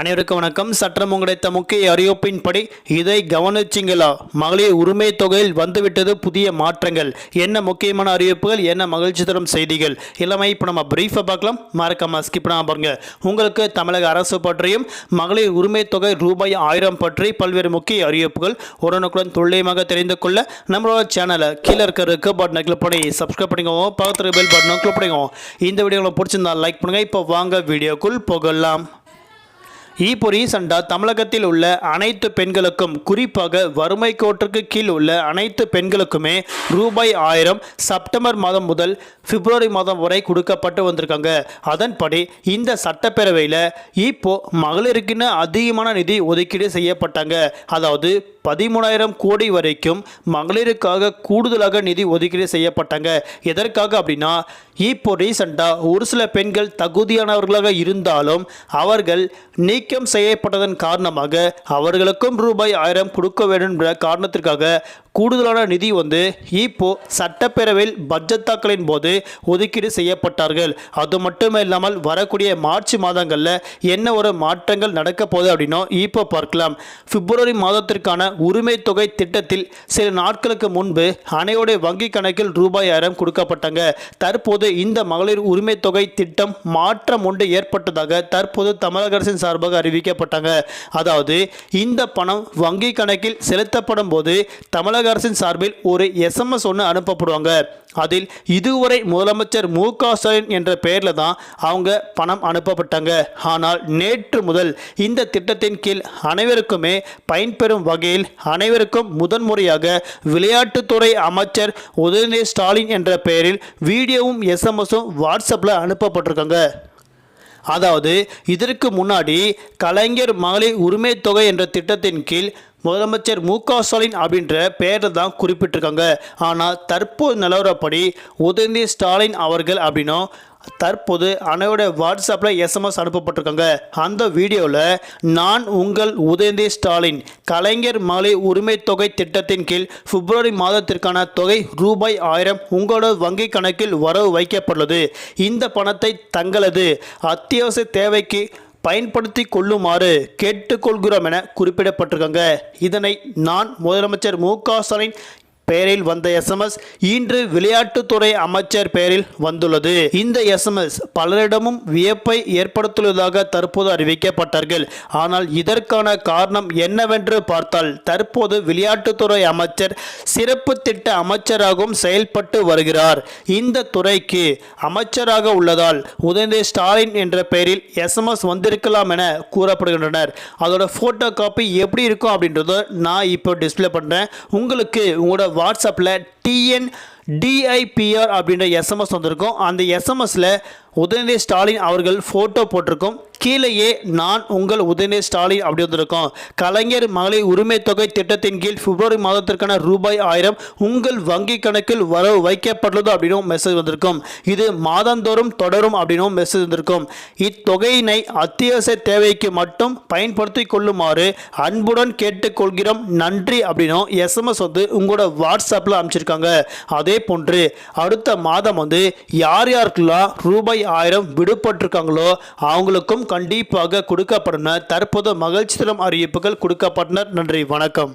அனைவருக்கும் வணக்கம். சற்றம் கிடைத்த முக்கிய அறிவிப்பின்படி இதை கவனிச்சிங்களா? மகளிர் உரிமை தொகையில் வந்துவிட்டது புதிய மாற்றங்கள். என்ன முக்கியமான அறிவிப்புகள் என்ன மகிழ்ச்சி தரும் செய்திகள்? எல்லாமே இப்போ நம்ம பிரீஃபாக பார்க்கலாம். மறக்காம ஸ்கிப் பண்ணாமல் பாருங்க. உங்களுக்கு தமிழக அரசு பற்றியும் மகளிர் உரிமை தொகை ரூபாய் ஆயிரம் பற்றி பல்வேறு முக்கிய அறிவிப்புகள் உடனுக்குடன் துல்லியமாக தெரிந்து கொள்ள நம்மளோட சேனலை கீழே இருக்க இருக்க பட்டனை கிளிக் பண்ணி சப்ஸ்கிரைப் பண்ணிக்கோங்க. பக்கத்தில் பெல் பட்டனை கிளிக் பண்ணிக்கோங்க. இந்த வீடியோ உங்களுக்கு பிடிச்சிருந்தா லைக் பண்ணுங்க. இப்போ வாங்க வீடியோக்குள் போகலாம். இப்போ ரீசெண்டாக தமிழகத்தில் உள்ள அனைத்து பெண்களுக்கும் குறிப்பாக வறுமை கோட்டிற்கு கீழ் உள்ள அனைத்து பெண்களுக்குமே ரூபாய் ஆயிரம் செப்டம்பர் மாதம் முதல் பிப்ரவரி மாதம் வரை கொடுக்கப்பட்டு வந்திருக்காங்க. அதன்படி இந்த சட்டப்பேரவையில் இப்போ மகளிருக்குன்னு அதிகமான நிதி ஒதுக்கீடு செய்யப்பட்டாங்க. அதாவது பதிமூணாயிரம் கோடி வரைக்கும் மகளிருக்காக கூடுதலாக நிதி ஒதுக்கீடு செய்யப்பட்டாங்க. எதற்காக அப்படின்னா இப்போ ரீசெண்டாக ஒரு சில பெண்கள் தகுதியானவர்களாக இருந்தாலும் அவர்கள் நீக்கம் செய்யப்பட்டதன் காரணமாக அவர்களுக்கும் ரூபாய் ஆயிரம் கொடுக்க வேண்டும் என்ற காரணத்திற்காக கூடுதலான நிதி வந்து இப்போ சட்டப்பேரவையில் பட்ஜெட் தாக்கலின் போது ஒதுக்கீடு செய்யப்பட்டார்கள். அது மட்டுமே இல்லாமல் வரக்கூடிய மார்ச் மாதங்களில் என்ன ஒரு மாற்றங்கள் நடக்க போகுது அப்படின்னா இப்போ பார்க்கலாம். பிப்ரவரி மாதத்திற்கான உரிமை தொகை திட்டத்தில் சில நாட்களுக்கு முன்பு அனைவருடைய வங்கி கணக்கில் ரூபாய் ஆயிரம் கொடுக்கப்பட்டாங்க. தற்போது இந்த மகளிர் உரிமை தொகை திட்டம் மாற்றம் ஒன்று ஏற்பட்டதாக தற்போது தமிழக அரசின் சார்பாக அறிவிக்கப்பட்டாங்க. அதாவது இந்த பணம் வங்கி கணக்கில் செலுத்தப்படும் போது தமிழக அரசின் சார்பில் ஒரு எஸ்எம்எஸ் ஒன்று அனுப்பப்படுவாங்க. அதில் இதுவரை முதலமைச்சர் மு க ஸ்டாலின் என்ற பெயரில் தான் அவங்க பணம் அனுப்பப்பட்டாங்க. ஆனால் நேற்று முதல் இந்த திட்டத்தின் கீழ் அனைவருக்குமே பயன்பெறும் வகையில் அனைவருக்கும் முதன்முறையாக விளையாட்டுத்துறை அமைச்சர் உதயநிதி ஸ்டாலின் என்ற பெயரில் வீடியோவும் எஸ்எம்எஸும் வாட்ஸ்அப்பில் அனுப்பப்பட்டிருக்காங்க. அதாவது இதற்கு முன்னாடி கலைஞர் மகளிர் உரிமை தொகை என்ற திட்டத்தின் கீழ் முதலமைச்சர் மு க ஸ்டாலின் அப்படின்ற பெயரில் தான் குறிப்பிட்டிருக்காங்க. ஆனால் தற்போது நிலவரப்படி உதயநிதி ஸ்டாலின் அவர்கள் அப்படின்னும் தற்போது அனைவருடைய வாட்ஸ்அப்பில் எஸ்எம்எஸ் அனுப்பப்பட்டிருக்காங்க. அந்த வீடியோவில் நான் உங்கள் உதயநிதி ஸ்டாலின் கலைஞர் மலை உரிமை தொகை திட்டத்தின் கீழ் பிப்ரவரி மாதத்திற்கான தொகை ரூபாய் ஆயிரம் உங்களோட வங்கி கணக்கில் வரவு வைக்கப்பட்டுள்ளது. இந்த பணத்தை தங்களது அத்தியாவசிய தேவைக்கு பயன்படுத்தி கொள்ளுமாறு கேட்டுக்கொள்கிறோம் என குறிப்பிடப்பட்டிருக்காங்க. இதனை நான் முதலமைச்சர் மு க ஸ்டாலின் பெயரில் வந்த எஸ்எம்எஸ் இன்று விளையாட்டுத்துறை அமைச்சர் பெயரில் வந்துள்ளது. இந்த எஸ்எம்எஸ் பலரிடமும் வியப்பை ஏற்படுத்தியுள்ளதாக தற்போது அறிவிக்கப்பட்டார்கள். ஆனால் இதற்கான காரணம் என்னவென்று பார்த்தால் தற்போது விளையாட்டுத்துறை அமைச்சர் சிறப்பு திட்ட அமைச்சராகவும் செயல்பட்டு வருகிறார். இந்த துறைக்கு அமைச்சராக உள்ளதால் உதயநிதி ஸ்டாலின் என்ற பெயரில் எஸ்எம்எஸ் வந்திருக்கலாம் என கூறப்படுகின்றனர். அதோட ஃபோட்டோ காப்பி எப்படி இருக்கும் அப்படின்றத நான் இப்போ டிஸ்பிளே பண்ணுறேன் உங்களுக்கு உங்களோட வாட்ஸ்அப்பில் டிஎன் டிஐபிஆர் அப்படின்ற எஸ்எம்எஸ் வந்திருக்கும். அந்த எஸ்எம்எஸில் உதயநிதி ஸ்டாலின் அவர்கள் ஃபோட்டோ போட்டிருக்கோம். கீழேயே நான் உங்கள் உதயநிதி ஸ்டாலின் அப்படி வந்திருக்கோம். கலைஞர் மகளிர் உரிமை தொகை திட்டத்தின் கீழ் பிப்ரவரி மாதத்திற்கான ரூபாய் ஆயிரம் உங்கள் வங்கி கணக்கில் வரவு வைக்கப்பட்டுள்ளது அப்படின்னும் மெசேஜ் வந்திருக்கும். இது மாதந்தோறும் தொடரும் அப்படின்னும் மெசேஜ் வந்திருக்கும். இத்தொகையினை அத்தியாவசிய தேவைக்கு மட்டும் பயன்படுத்தி கொள்ளுமாறு அன்புடன் கேட்டுக்கொள்கிறோம். நன்றி அப்படின்னும் எஸ்எம்எஸ் வந்து உங்களோட வாட்ஸ்அப்பில் அமைச்சிருக்காங்க அதே போன்று அடுத்த மாதம் வந்து யார் யாருக்கெல்லாம் ரூபாய் ஆயிரம் விடுபட்டிருக்காங்களோ அவங்களுக்கும் கண்டிப்பாக கொடுக்கப்படும் தற்போது மகிழ்ச்சி தரும் அறிவிப்புகள் கொடுக்கப்பட்டனர். நன்றி வணக்கம்.